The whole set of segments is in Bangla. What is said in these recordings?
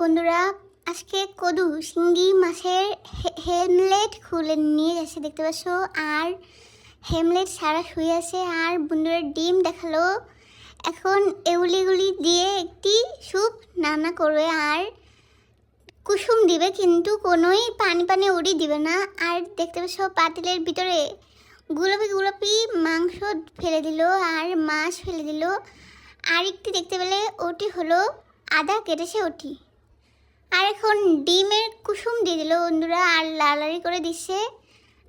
বন্ধুরা, আজকে কদু শিঙ্গি মাছের হেমলেট খুলে নিয়ে গেছে, দেখতে পাচ্ছ? আর হেমলেট সারা শুয়ে আছে, আর বন্ধুরা ডিম দেখাল। এখন এগুলিগুলি দিয়ে একটি স্যুপ রান্না করবে, আর কুসুম দিবে, কিন্তু কোনোই পানি পানি উড়ি দিবে না। আর দেখতে পাচ্ছ, পাতিলের ভিতরে গোলাপি গোলাপি মাংস ফেলে দিল, আর মাছ ফেলে দিল। আর একটি দেখতে পেলে ওটি হলো আদা কেটেছে ওটি। আর এখন ডিমের কুসুম দিয়ে দিল বন্ধুরা, আর লালারি করে দিচ্ছে।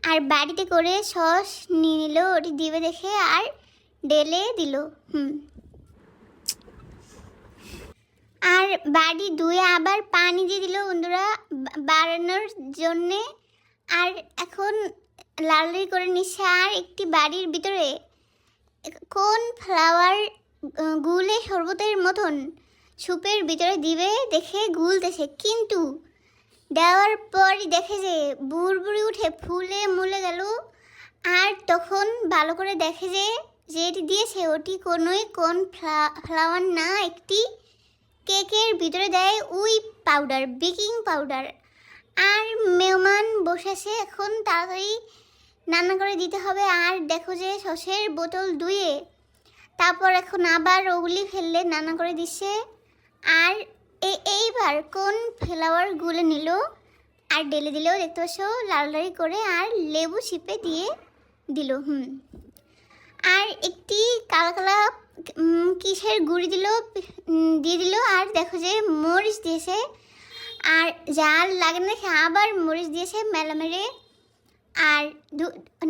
আর বাড়িতে করে সস নিয়ে নিল, ওটি দিবে দেখে, আর ডেলে দিল, হুম। আর বাড়ি ধুয়ে আবার পানি দিয়ে দিল বন্ধুরা বাড়ানোর জন্যে। আর এখন লালারি করে নিচ্ছে, আর একটি বাড়ির ভিতরে। কোন ফ্লাওয়ার গুলে শরবতের মতন। স্যুপের ভিতরে দিবে দেখে গুলতেছে। কিন্তু দেওয়ার পরই দেখে যে বুড়বুড়ি উঠে ফুলে মুলে গেল। আর তখন ভালো করে দেখে যে যেটি দিয়েছে ওটি কোনোই কোন ফ্লাওয়ার না, একটি কেকের ভিতরে দেয় উই পাউডার, বেকিং পাউডার। আর মেহমান বসেছে এখন তাড়াতাড়ি রান্না করে দিতে হবে। আর দেখো যে সসের বোতল ধুয়ে তারপর এখন আবার ওগুলি ফেললে নানা করে দিচ্ছে। আর এইবার কোন ফ্লাওয়ার গুলে নিল? আর ডেলে দিলেও দেখতে পাচ্ছ লাল লাল করে আর লেবু চিপে দিয়ে দিল হুম। আর একটি কালা কালা উম, কিসের গুঁড়ি দিল দিয়ে দিল আর দেখো যে মরিচ দিয়েছে। আর জাল লাগে না আবার মরিচ দিয়েছে মেলা মেরে। আর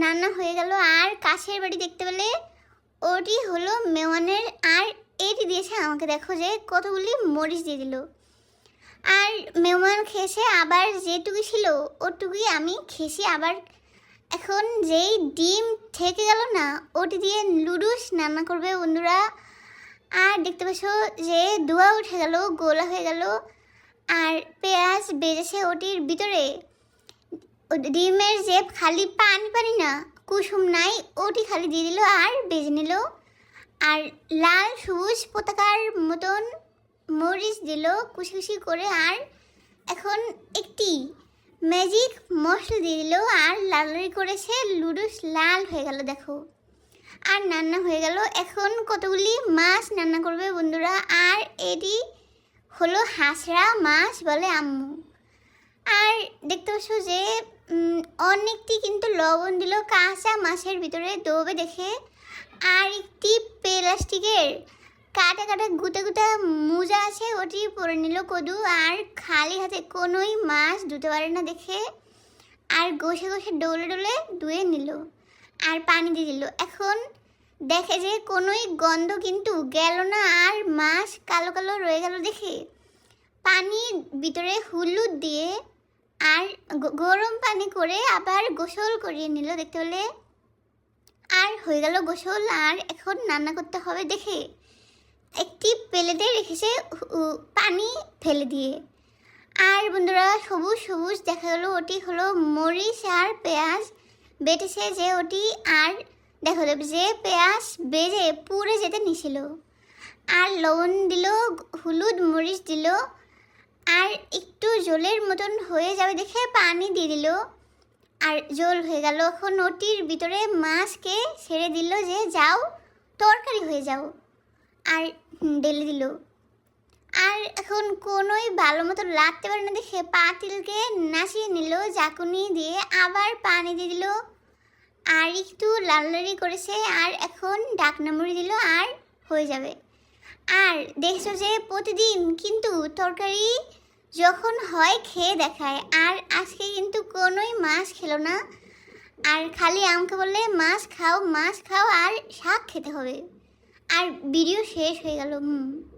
রান্না হয়ে গেল। আর কাছের বাড়ি দেখতে পেলে ওটি হলো মেওয়ানের আর এটি দিয়েছে আমাকে দেখো যে কতগুলি মরিচ দিয়ে দিল। আর মেহমান খেয়েছে আবার যেটুকু ছিল, ওটুকুই আমি খেয়েছি আবার এখন যেই ডিম থেকে গেল না, ওটি দিয়ে লুডুস রান্না করবে বন্ধুরা। আর দেখতে পাচ্ছ যে ধোয়া উঠে গেল, গোলা হয়ে গেল। আর পেঁয়াজ বেজেছে ওটির ভিতরে। ডিমের যে খালি পানি পানি না, কুসুম নাই, ওটি খালি দিয়ে দিল আর বেজে নিল। আর লাল সবুজ পতাকার মতন মরিচ দিল কুচি কুচি করে আর এখন একটি ম্যাজিক মশলা দিয়ে দিল আর লালারি করেছে লুডুস লাল হয়ে গেল, দেখো। আর রান্না হয়ে গেল। এখন কতগুলি মাছ রান্না করবে বন্ধুরা? আর এটি হলো হাঁসরা মাছ বলে আম্মু। আর দেখতে পাচ্ছ যে অনেকটি কিন্তু লবণ দিল কাঁচা মাছের ভিতরে, দৌবে দেখে। আর একটি প্লাস্টিকের কাটা কাটা গুটা গুটা মোজা আছে, ওটি পরে নিল কদু। আর খালি হাতে কোনোই মাছ ধুতে পারে না দেখে। আর গোসে গোসে ডোলে ডোলে ধুয়ে নিল আর পানি দিয়ে দিল। এখন দেখে যে কোনোই গন্ধ কিন্তু গেল না আর মাছ কালো কালো রয়ে গেল দেখে। পানির ভিতরে হলুদ দিয়ে আর গরম পানি করে আবার গোসল করিয়ে নিল দেখতে হলে আর হয়ে গেল গোসল আর এখন রান্না করতে হবে দেখে। একটি প্লেটে রেখেছে পানি ফেলে দিয়ে। আর বন্ধুরা, সবুজ সবুজ দেখা গেলো, ওটি হলো মরিচ আর পেঁয়াজ। বেটেছে যে ওটি আর দেখা দেখো যে পেঁয়াজ বেজে পুড়ে যেতে নিছিল আর লবণ দিল, হলুদ মরিচ দিল। আর একটু জলের মতন হয়ে যাবে দেখে পানি দিয়ে দিল। আর জল হয়ে গেল। এখন ওটির ভিতরে মাছকে ছেড়ে দিল যে, যাও, তরকারি হয়ে যাও। আর ঢেলে দিল। আর এখন কোনোই ভালো মতো লাগতে পারে না দেখে পাতিলকে নাচিয়ে নিল জাকুনি দিয়ে আবার পানি দিয়ে দিল। আর একটু লাললারি করেছে, আর এখন ডাকনা মুড়ি দিল, আর হয়ে যাবে। আর দেখছ যে, প্রতিদিন কিন্তু তরকারি যখন হয় খেয়ে দেখায়। আর আজকে কিন্তু কোনোই মাছ খেলো না। আর খালি আমাকে বললে, মাছ খাও মাছ খাও, আর শাক খেতে হবে। আর ভিডিও শেষ হয়ে গেল, হুম।